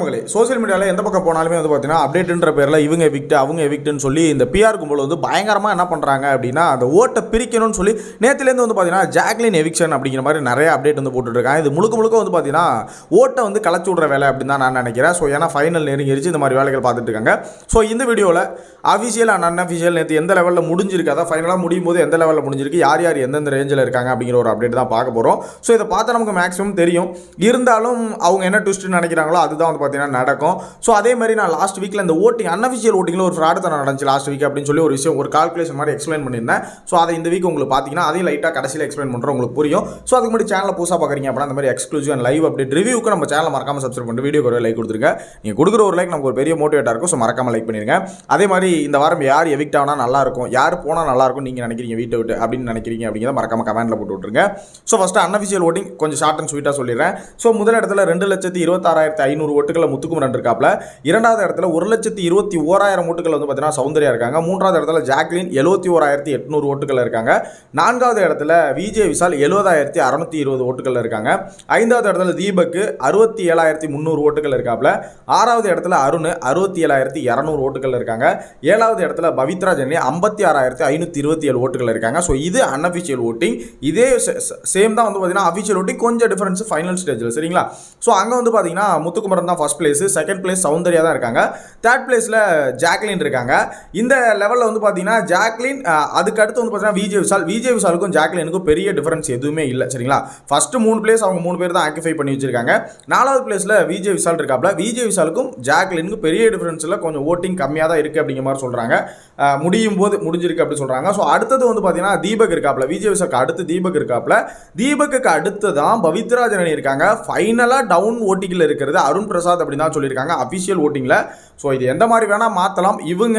மகளே சோசியல் மீடியாவில் எந்த பக்கம் போனாலுமே வந்து பார்த்தீங்கன்னா அப்டேட்டுன்ற பேரில் இவங்க எவிக்ட் அவங்க எவிக்ட்னு சொல்லி இந்த பிஆர் கும்பல் வந்து பயங்கரமாக என்ன பண்ணுறாங்க அப்படின்னா அந்த ஓட்டை பிரிக்கணும்னு சொல்லி நேற்றுலேருந்து வந்து பார்த்தீங்கன்னா ஜாக்லின் எவிக்ஷன் அப்படிங்கிற மாதிரி நிறைய அப்டேட் வந்து போட்டுட்ருக்காங்க. இது முழுக்க முழுக்க வந்து பார்த்தீங்கன்னா ஓட்டை வந்து கலச்சு விட்ற வேலை அப்படின்னு தான் நான் நினைக்கிறேன். ஸோ ஏன்னா ஃபைனல் நெருங்கிருச்சு இந்த மாதிரி வேலைகள் பார்த்துட்டு இருக்காங்க. ஸோ இந்த வீடியோவில் அஃபிஷியல் அண்ட் அன்அஃபிஷியல் நேற்று எந்த லெவலில் முடிஞ்சிருக்கு அதான் ஃபைனலாக முடியும் போது எந்த லெவலில் முடிஞ்சிருக்கு யார் யார் எந்தெந்த ரேஞ்சில் இருக்காங்க அப்படிங்கிற ஒரு அப்டேட் தான் பார்க்க போகிறோம் ஸோ இதை பார்த்தா நமக்கு மேக்ஸிமம் தெரியும். இருந்தாலும் அவங்க என்ன ட்விஸ்ட் நினைக்கிறாங்களோ அதுதான் வந்து பார்த்தீங்கன்னா நடக்கும். ஸோ அதே மாதிரி நான் லாஸ்ட் வீக்கில் இந்த ஓட்டிங் அன்அஃபிஷியல் ஓட்டிங்கில் ஒரு ஃப்ராட் தான் நடந்துச்சு லாஸ்ட் வீக் அப்படின்னு சொல்லி ஒரு விஷயம் ஒரு கால்குலேஷன் மாதிரி எக்ஸ்பிளைன் பண்ணியிருந்தேன். ஸோ அதை இந்த வீக் உங்களுக்கு பார்த்தீங்கன்னா அதையும் லைட்டாக கடைசியில் எக்ஸ்பிளைன் பண்ணுறோம் உங்களுக்கு புரியும். ஸோ அதுக்கு முன்னாடி சேனலில் புதுசாக பார்க்குறீங்க அப்படின்னா அந்த மாதிரி எக்ஸ்க்ளூசிவ் அண்ட் லைவ் அப்டேட் ரிவ்யூக்கு நம்ம சேனல் மறக்காம சப்ஸ்கிரைப் பண்ணிட்டு வீடியோ ஒரு லைக் கொடுத்துருங்க. நீங்கள் கொடுக்குற ஒரு லைக் நமக்கு ஒரு பெரிய மோட்டிவேட்டாக இருக்கும். ஸோ மறக்காம லைக் பண்ணிருங்க. அதே மாதிரி இந்த வாரம் யார் எவிக்ட் ஆனால் நல்லா இருக்கும் யார் போனால் நல்லாயிருக்கும் நீங்கள் நினைக்கிறீங்க வீட்டை விட்டு அப்படின்னு நினைக்கிறீங்க அப்படிங்கிறத மறக்காம கமெண்ட்டில் போட்டு விட்ருங்க ஸோ ஃபஸ்ட்டு அன்அஃபிஷியல் ஓட்டிங் கொஞ்சம் ஷார்ட் அண்ட் ஸ்வீட்டாக சொல்லிடுறேன். ஸோ முதல் இடத்துல ரெண்டு லட்சத்தி இருபத்தாறாயிரத்தி ஐநூறு ஓட்டு ஓட்டுகளை முத்துக்குமரன் இருக்காப்ல. இரண்டாவது இடத்துல ஒரு லட்சத்தி இருபத்தி ஓராயிரம் ஓட்டுகள் வந்து பார்த்தீங்கன்னா சௌந்தர்யா இருக்காங்க. மூன்றாவது இடத்துல ஜாக்லின் எழுபத்தி ஓராயிரத்தி எட்நூறு ஓட்டுகள் இருக்காங்க. நான்காவது இடத்துல விஜய் விஷால் எழுபதாயிரத்தி அறநூற்றி இருபது ஓட்டுகள் இருக்காங்க. ஐந்தாவது இடத்துல தீபக்கு அறுபத்தி ஏழாயிரத்தி முந்நூறு ஓட்டுகள் இருக்காப்ல. ஆறாவது இடத்துல அருண் அறுபத்தி ஏழாயிரத்தி இரநூறு ஓட்டுகள் இருக்காங்க. ஏழாவது இடத்துல பவித்ரா ஜெனி ஐம்பத்தி ஆறாயிரத்தி ஐநூற்றி இருபத்தி ஏழு ஓட்டுகள் இருக்காங்க. ஸோ இது அன்அஃபிஷியல் ஓட்டிங் இதே சேம் தான் வந்து பார்த்தீங்கன்னா அஃபிஷியல் ஓட்டிங் கொஞ்சம் டிஃபரன்ஸ் ஃபைனல் ஸ்டேஜில் சரிங்களா? ஸோ அங்கே வந்து பார்த்தீங்கன்னா முத்துக்குமரன் தான் first place second place Soundarya தான் இருக்காங்க தேர்ட் பிளேஸில் ஜாக்லின் இருக்காங்க. இந்த லெவலில் வந்து பார்த்தீங்கன்னா ஜாக்லின் அதுக்கடுத்து அதுக்கு அடுத்து வந்து பார்த்தீங்கன்னா விஜய் விஷால் விஜய் விஷாலுக்கும் ஜாக்லினுக்கும் பெரிய டிஃபரன்ஸ் எதுவுமே இல்லை சரிங்களா? ஃபஸ்ட்டு மூணு பிளேஸ் அவங்க மூணு பேர் தான் ஆக்கிஃபை பண்ணி வச்சிருக்காங்க. நாலாவது பிளேஸில் விஜய் விஷால் இருக்காப்ல விஜய் விஷாலுக்கும் ஜாக்லினுக்கும் பெரிய டிஃபரன்ஸில் கொஞ்சம் ஓட்டிங் கம்மியாக தான் இருக்குது அப்படிங்கிற மாதிரி சொல்கிறாங்க முடியும் போது முடிஞ்சிருக்கு அப்படி சொல்கிறாங்க ஸோ அடுத்தது வந்து பார்த்தீங்கன்னா தீபக் இருக்காப்ல விஜய் விஷாலுக்கு அடுத்து தீபக் இருக்காப்ல தீபக்கு அடுத்து தான் பவித்ரா ஜனனி இருக்காங்க. ஃபைனலாக டவுன் ஓட்டிக்கில் இருக்கிறது அருண் பிரசாத் அப்படின்னு தான் சொல்லியிருக்காங்க. அஃபிஷியல் ஓட்டிங்கில் ஸோ இது எந்த மாதிரி வேணால் மாற்றலாம் இவங்க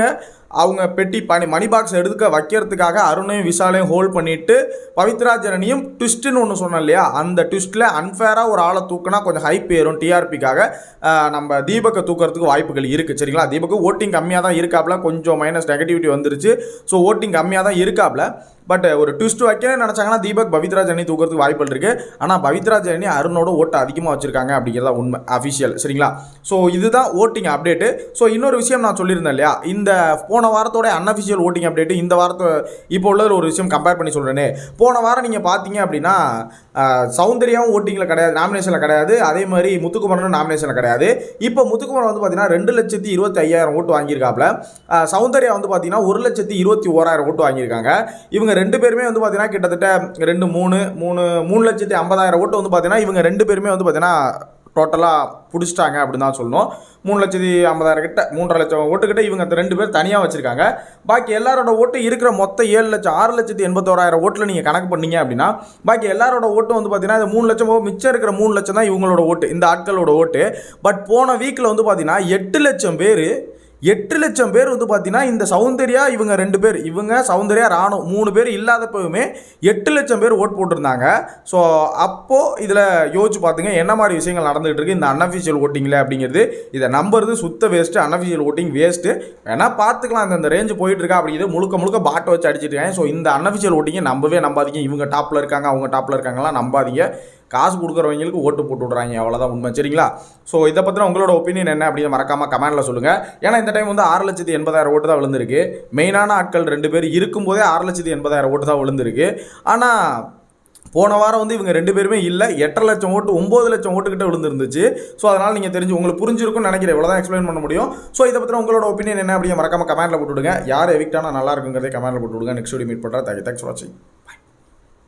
அவங்க பெட்டி பனி மணி பாக்ஸ் எடுத்துக்க வைக்கிறதுக்காக அருணையும் விஷாலையும் ஹோல்ட் பண்ணிட்டு பவித்ரா ஜனனியும் ட்விஸ்ட்டுன்னு ஒன்று சொன்னோம் இல்லையா? அந்த ட்விஸ்ட்டில் அன்ஃபேராக ஒரு ஆளை தூக்குனா கொஞ்சம் ஹைப் ஏறும் டிஆர்பிக்காக நம்ம தீபக்கை தூக்கிறதுக்கு வாய்ப்புகள் இருக்குது சரிங்களா? தீபக்கு ஓட்டிங் கம்மியாக தான் இருக்காப்ல கொஞ்சம் மைனஸ் நெகட்டிவிட்டி வந்துருச்சு. ஸோ ஓட்டிங் கம்மியாக தான் இருக்காப்ல. பட் ஒரு ட்விஸ்ட் வைக்கணும்னு நினச்சாங்கன்னா தீபக் பவித்ரா ஜனி தூக்கிறதுக்கு வாய்ப்புகள் இருக்குது ஆனால் பவித்ரா ஜனி அருணோட ஓட்டு அதிகமாக வச்சுருக்காங்க அப்படிங்கிறதா உண்மை அஃபிஷியல் சரிங்களா? ஸோ இதுதான் ஓட்டிங் அப்டேட்டு ஸோ இன்னொரு விஷயம் நான் சொல்லியிருந்தேன் இல்லையா? இந்த போன வாரத்தோட அன்அஃபிஷியல் ஓட்டிங் அப்டேட்டு இந்த வாரத்தை இப்போ உள்ள ஒரு விஷயம் கம்பேர் பண்ணி சொல்கிறேனே போன வாரம் நீங்கள் பார்த்தீங்க அப்படின்னா சௌந்தர்யாவும் ஓட்டிங்கில் கிடையாது நாமினேஷனில் கிடையாது. அதே மாதிரி முத்துக்குமரனும் நாமினேஷனில் கிடையாது. இப்போ முத்துக்குமரன் வந்து பார்த்தீங்கன்னா ரெண்டு லட்சத்தி இருபத்தி ஐயாயிரம் ஓட்டு வாங்கியிருக்காப்ல சௌந்தர்யா வந்து பார்த்தீங்கன்னா ஒரு லட்சத்தி இருபத்தி ஓராயிரம் ஓட்டு வாங்கியிருக்காங்க. இவங்க ரெண்டு பேருமே வந்து பார்த்தீங்கன்னா கிட்டத்தட்ட ரெண்டு மூணு மூணு மூணு லட்சத்தி ஐம்பதாயிரம் ஓட்டு வந்து பார்த்தீங்கன்னா இவங்க ரெண்டு பேருமே வந்து பார்த்தீங்கன்னா டோட்டலாக பிடிச்சிட்டாங்க அப்படின்னு தான் சொல்லணும். மூணு லட்சத்தி ஐம்பதாயிரம் கிட்ட மூன்றரை லட்சம் ஓட்டுக்கிட்ட இவங்க அந்த ரெண்டு பேர் தனியாக வச்சுருக்காங்க. பாக்கி எல்லாரோட ஓட்டு இருக்கிற மொத்த ஏழு லட்சம் ஆறு லட்சத்தி எண்பத்தோராயிரம் ஓட்டில் நீங்கள் கணக்கு பண்ணீங்க அப்படின்னா பாக்கி எல்லாரோட ஓட்டு வந்து பார்த்தீங்கன்னா இது மூணு லட்சம் மிச்சம் இருக்கிற மூணு லட்சம் தான் இவங்களோட ஓட்டு இந்த ஆட்களோட ஓட்டு. பட் போன வீக்கில் வந்து பார்த்தீங்கன்னா எட்டு லட்சம் பேர் எட்டு லட்சம் பேர் வந்து பார்த்தீங்கன்னா இந்த சௌந்தர்யா இவங்க ரெண்டு பேர் இவங்க சௌந்தர்யா ராணு மூணு பேர் இல்லாதப்பவுமே எட்டு லட்சம் பேர் ஓட் போட்டிருந்தாங்க. ஸோ அப்போது இதில் யோசிச்சு பார்த்துங்க என்ன மாதிரி விஷயங்கள் நடந்துகிட்டு இருக்கு? இந்த அன்அஃபிஷியல் ஓட்டிங்கில் அப்படிங்கிறது இதை நம்புறது சுத்த வேஸ்ட்டு அன்அஃபிஷியல் ஓட்டிங் வேஸ்ட்டு வேணால் பார்த்துக்கலாம் இந்த- இந்த ரேஞ்சு போயிட்டுருக்கா அப்படிங்கிறது முழுக்க முழுக்க பாட்டை வச்சு அடிச்சிட்டு இருக்காங்க ஸோ இந்த அன்அஃபிஷியல் ஓட்டிங்கை நம்பவே நம்பாதீங்க. இவங்க டாப்பில் இருக்காங்க அவங்க டாப்பில் இருக்காங்கலாம் நம்பாதீங்க. காசு கொடுக்குறவங்களுக்கு ஓட்டு போட்டு விட்றாங்க அவ்வளோதான் உண்மை. சரிங்களா? ஸோ இதை பற்றின உங்களோட ஒப்பீனியன் என்ன அப்படின்னு மறக்காமல் கமெண்ட்டில் சொல்லுங்கள் ஏன்னா இந்த டைம் வந்து ஆறு லட்சத்தி எண்பதாயிரம் ஓட்டு தான் விழுந்திருக்கு. மெயினான ஆட்கள் ரெண்டு பேர் இருக்கும்போதே ஆறு லட்சத்தி எண்பதாயிரம் ஓட்டு தான் விழுந்திருக்கு. ஆனால் போன வாரம் வந்து இவங்க ரெண்டு பேருமே இல்லை. எட்டரை லட்சம் ஓட்டு ஒம்பது லட்சம் ஓட்டுக்கிட்ட விழுந்துருந்துச்சு. ஸோ அதனால் நீங்கள் தெரிஞ்சு உங்களுக்கு புரிஞ்சிருக்கும்னு நினைக்கிறேன். இவ்வளோ தான் எக்ஸ்பிளைன் பண்ண முடியும். ஸோ இதை பற்றின உங்களோட ஒப்பீனியன் என்ன அப்படின்னு மறக்காம கமெண்ட்டில் போட்டுவிடுங்க யார் எவிக்டானா நல்லா இருக்குங்கிறதே கமெண்ட்டில் போட்டு விடுங்க. நெக்ஸ்ட் வீடியோ மீட் பண்ணுறேன் தேங்க்ஸ் ஃபார் வாட்சிங்